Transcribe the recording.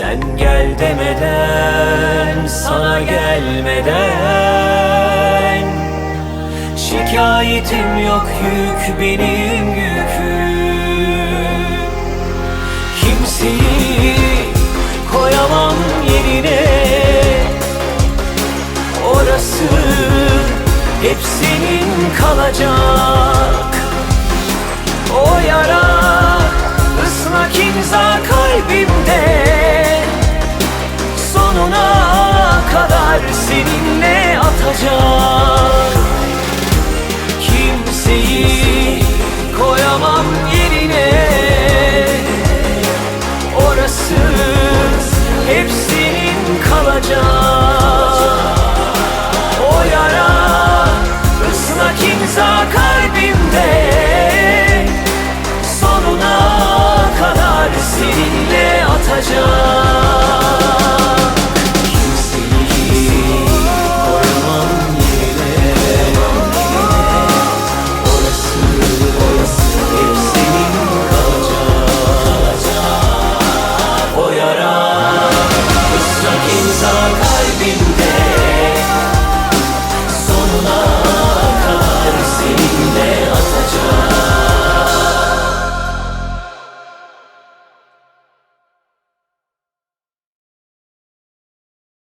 Sen gel demeden sana gelmeden. Şikayetim yok yük benim yüküm. Kimseyi koyamam yerine. Orası hep senin kalacak Sonuna kadar seninle atacak Kimseyi koyamam yerine. Orası hep senin